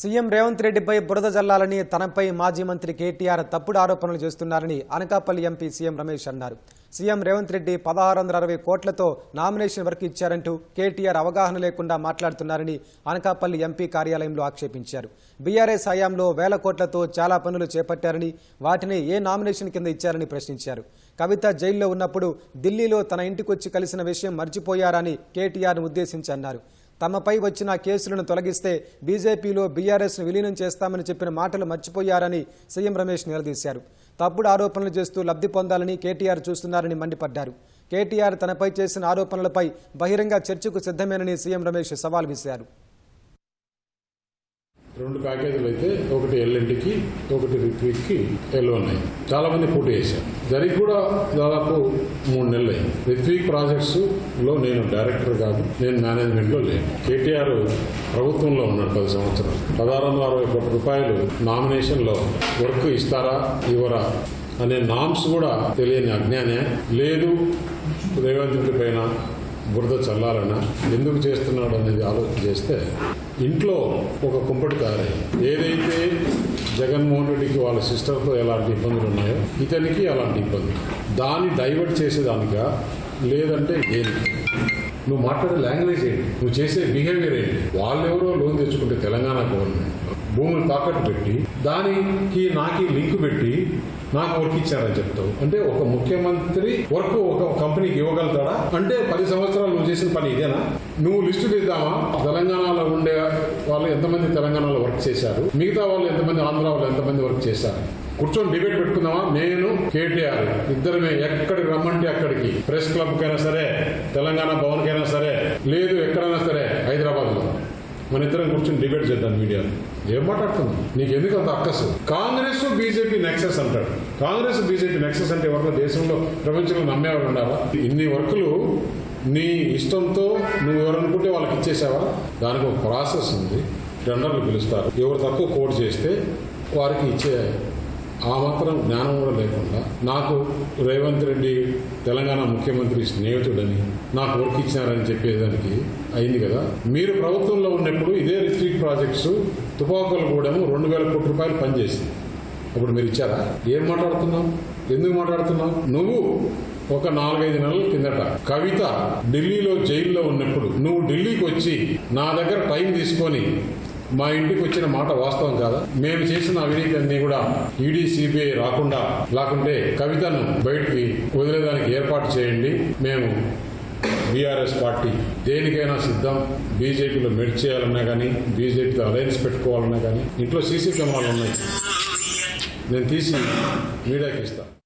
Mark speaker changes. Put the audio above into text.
Speaker 1: CM Revanth రెడ్డిపై బురద జల్లాలని తనపై మాజీ మంత్రి కేటీఆర్ తప్పుడు ఆరోపణలు చేస్తున్నారని అనకాపల్లి ఎంపీ సీఎం రమేష్ అన్నారు. సీఎం రేవంత్ రెడ్డి పదహారు వందల అరవై కోట్లతో నామినేషన్ వరకు ఇచ్చారంటూ కేటీఆర్ అవగాహన లేకుండా మాట్లాడుతున్నారని అనకాపల్లి ఎంపీ కార్యాలయంలో ఆక్షేపించారు. బీఆర్ఎస్ హయాంలో వేల కోట్లతో చాలా పనులు చేపట్టారని వాటిని ఏ నామినేషన్ కింద ఇచ్చారని ప్రశ్నించారు. కవిత జైల్లో ఉన్నప్పుడు ఢిల్లీలో తన ఇంటికొచ్చి కలిసిన విషయం మర్చిపోయారని కేటీఆర్ను ఉద్దేశించి అన్నారు తమపై వచ్చిన కేసులను తొలగిస్తే బీజేపీలో బీఆర్ఎస్ను విలీనం చేస్తామని చెప్పిన మాటలు మర్చిపోయారని సీఎం రమేష్ నిలదీశారు. తప్పుడు ఆరోపణలు చేస్తూ లబ్ధి పొందాలని కేటీఆర్ చూస్తున్నారని మండిపడ్డారు. కేటీఆర్ తనపై చేసిన ఆరోపణలపై బహిరంగ చర్చకు సిద్ధమేనని సీఎం రమేష్ సవాల్ విసిరారు.
Speaker 2: రెండు ప్యాకేజీలు అయితే ఒకటి ఎల్ఎన్టీకి ఒకటి రిట్వీక్కి ఎల్లో ఉన్నాయి. చాలా మంది పోటీ చేశారు. దానికి కూడా దాదాపు మూడు నెలలు. అయింది రిట్వీక్ ప్రాజెక్ట్స్లో నేను డైరెక్టర్ కాదు నేను మేనేజ్మెంట్లో లేను. కేటీఆర్ ప్రభుత్వంలో ఉన్నాడు పది సంవత్సరాలు. పదహారు వందల అరవై కోట్ల రూపాయలు నామినేషన్లో వర్క్ ఇస్తారా ఇవ్వరా అనే నామ్స్ కూడా తెలియని అజ్ఞానే. లేదు రేవంత్ రెడ్డి పైన బురద చల్లాలన్నా ఎందుకు చేస్తున్నాడు అనేది ఆలోచన చేస్తే ఇంట్లో ఒక కుంపటి తయారైంది ఏదైతే జగన్మోహన్ రెడ్డికి వాళ్ళ సిస్టర్తో ఎలాంటి ఇబ్బందులు ఉన్నాయో ఇతనికి అలాంటి ఇబ్బందులు. దాన్ని డైవర్ట్ చేసేదానికా? లేదంటే దేనికి? నువ్వు మాట్లాడే లాంగ్వేజ్ ఏంటి? నువ్వు చేసే బిహేవియర్ ఏంటి? వాళ్ళెవరో లోన్ తెచ్చుకుంటే తెలంగాణ గవర్నమెంట్ భూములు తాకట్టు పెట్టి దానికి నాకి లింక్ పెట్టి నాకు వర్క్ ఇచ్చారని చెప్తావు. అంటే ఒక ముఖ్యమంత్రి వర్క్ ఒక కంపెనీకి ఇవ్వగలుగుతాడా? అంటే పది సంవత్సరాలు నువ్వు చేసిన పని ఇదేనా? నువ్వు లిస్టు తీద్దామా తెలంగాణలో ఉండే వాళ్ళు ఎంతమంది తెలంగాణలో వర్క్ చేశారు? మిగతా వాళ్ళు ఎంతమంది ఆంధ్ర వాళ్ళు ఎంతమంది వర్క్ చేశారు? కూర్చొని డిబేట్ పెట్టుకుందామా? నేను కేటీఆర్. ఇద్దరమే ఎక్కడికి రమ్మంటే అక్కడికి. ప్రెస్ క్లబ్ కైనా సరే తెలంగాణ భవన్ కైనా సరే లేదు ఎక్కడైనా సరే హైదరాబాద్ మన ఇద్దరం కూర్చొని డిబేట్ చేద్దాం మీడియాలో. ఏం మాట్లాడుతుంది నీకు ఎందుకు అంత అక్కసు? కాంగ్రెస్ బీజేపీ నెక్సెస్ అంటాడు. కాంగ్రెస్ బీజేపీ నెక్సెస్ అంటే ఎవరిలో దేశంలో ప్రపంచంలో నమ్మేవాడు ఉండాలా ఇన్ని వర్కులు నీ ఇష్టంతో నువ్వు ఎవరనుకుంటే వాళ్ళకి ఇచ్చేసావా? దానికి ఒక ప్రాసెస్ ఉంది. టెండర్లు పిలుస్తారు. ఎవరు తక్కువ కోట్ చేస్తే వారికి ఇచ్చే ఆ మాత్రం జ్ఞానం కూడా లేకుండా నాకు రేవంత్ రెడ్డి తెలంగాణ ముఖ్యమంత్రి స్నేహితుడని నాకు వర్క్ ఇచ్చినారని చెప్పేదానికి అయింది కదా. మీరు ప్రభుత్వంలో ఉన్నప్పుడు ఇదే రిట్రీట్ ప్రాజెక్ట్స్ తుపాకులగూడెము రెండు వేల కోట్ల రూపాయలు పనిచేసింది. అప్పుడు మీరు ఇచ్చారా? ఏం మాట్లాడుతున్నావు? ఎందుకు మాట్లాడుతున్నావు? నువ్వు ఒక నాలుగైదు నెలల కిందట కవిత ఢిల్లీలో జైల్లో ఉన్నప్పుడు నువ్వు ఢిల్లీకి వచ్చి నా దగ్గర టైం తీసుకొని మా ఇంటికి వచ్చిన మాట వాస్తవం కాదా? మేము చేసిన అవినీతి అన్ని కూడా ఈడీ సిబిఐ రాకుండా లేకుంటే కవితను బయటికి వదిలేదానికి ఏర్పాటు చేయండి. మేము బీఆర్ఎస్ పార్టీ దేనికైనా సిద్ధం. బీజేపీలో మెడ్ చేయాలన్నా కానీ బీజేపీతో అలయన్స్ పెట్టుకోవాలన్నా కానీ ఇంట్లో సీసీ కెమెరాలు ఉన్నాయి. నేను తీసి మీడియాకి ఇస్తాను